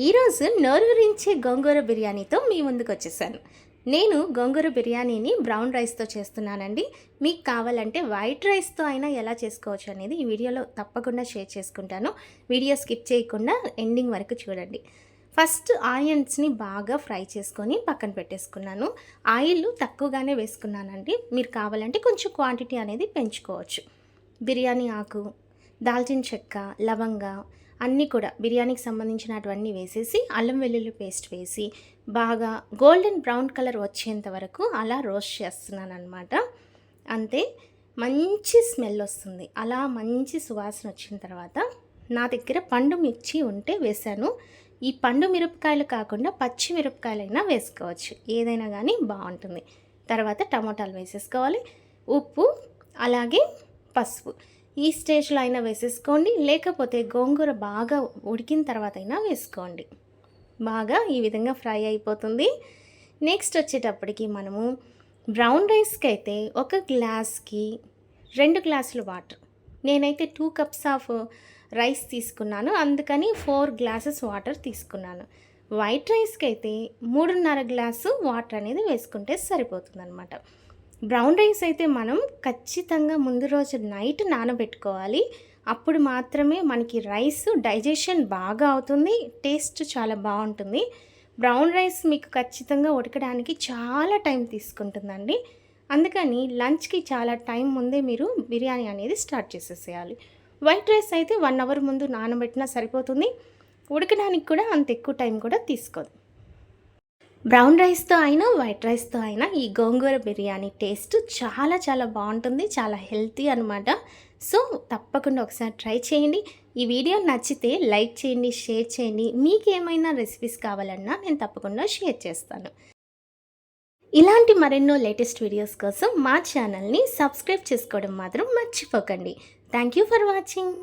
ఈరోజు నోరూరించే గోంగూర బిర్యానీతో మీ ముందుకు వచ్చేసాను నేను గోంగూర బిర్యానీని బ్రౌన్ రైస్తో చేస్తున్నానండి. మీకు కావాలంటే వైట్ రైస్తో అయినా ఎలా చేసుకోవచ్చు అనేది ఈ వీడియోలో తప్పకుండా షేర్ చేసుకుంటాను. వీడియో స్కిప్ చేయకుండా ఎండింగ్ వరకు చూడండి. ఫస్ట్ ఆనియన్స్ని బాగా ఫ్రై చేసుకొని పక్కన పెట్టేసుకున్నాను. ఆయిల్ తక్కువగానే వేసుకున్నానండి. మీరు కావాలంటే కొంచెం క్వాంటిటీ అనేది పెంచుకోవచ్చు. బిర్యానీ ఆకు దాల్చిన చెక్క లవంగ అన్నీ కూడా బిర్యానీకి సంబంధించినటువన్నీ వేసేసి అల్లం వెల్లుల్లి పేస్ట్ వేసి బాగా గోల్డెన్ బ్రౌన్ కలర్ వచ్చేంత వరకు అలా రోస్ట్ చేస్తున్నాను అనమాట అంతే మంచి స్మెల్ వస్తుంది. అలా మంచి సువాసన వచ్చిన తర్వాత నా దగ్గర పండు మిర్చి ఉంటే వేశాను. ఈ పండు మిరపకాయలు కాకుండా పచ్చి మిరపకాయలైనా వేసుకోవచ్చు. ఏదైనా కానీ బాగుంటుంది. తర్వాత టమోటాలు వేసేసుకోవాలి. ఉప్పు అలాగే పసుపు. ఈ స్టేజ్లో అయినా వేసేసుకోండి. లేకపోతే గోంగూర బాగా ఉడికిన తర్వాత అయినా వేసుకోండి. బాగా ఈ విధంగా ఫ్రై అయిపోతుంది. నెక్స్ట్ వచ్చేటప్పటికి మనము బ్రౌన్ రైస్కి అయితే ఒక గ్లాస్కి రెండు గ్లాసులు వాటర్. నేనైతే టూ కప్స్ ఆఫ్ రైస్ తీసుకున్నాను. అందుకని ఫోర్ గ్లాసెస్ వాటర్ తీసుకున్నాను. వైట్ రైస్కి అయితే మూడున్నర గ్లాసు వాటర్ అనేది వేసుకుంటే సరిపోతుంది అనమాట బ్రౌన్ రైస్ అయితే మనం ఖచ్చితంగా ముందు రోజు నైట్ నానబెట్టుకోవాలి. అప్పుడు మాత్రమే మనకి రైస్ డైజెషన్ బాగా అవుతుంది టేస్ట్ చాలా బాగుంటుంది. బ్రౌన్ రైస్ మీకు ఖచ్చితంగా ఉడకడానికి చాలా టైం తీసుకుంటుందండి. అందుకని లంచ్కి చాలా టైం ముందే మీరు బిర్యానీ అనేది స్టార్ట్ చేసేసేయాలి. వైట్ రైస్ అయితే వన్ అవర్ ముందు నానబెట్టినా సరిపోతుంది. ఉడకడానికి కూడా అంత ఎక్కువ టైం కూడా తీసుకోదు. బ్రౌన్ రైస్తో అయినా వైట్ రైస్తో అయినా ఈ గోంగూర బిర్యానీ టేస్ట్ చాలా చాలా బాగుంటుంది. చాలా హెల్తీ అనమాట సో తప్పకుండా ఒకసారి ట్రై చేయండి. ఈ వీడియో నచ్చితే లైక్ చేయండి షేర్ చేయండి. మీకు ఏమైనా రెసిపీస్ కావాలన్నా నేను తప్పకుండా షేర్ చేస్తాను. ఇలాంటి మరెన్నో లేటెస్ట్ వీడియోస్ కోసం మా ఛానల్ని సబ్స్క్రైబ్ చేసుకోవడం మాత్రం మర్చిపోకండి. Thank you for watching.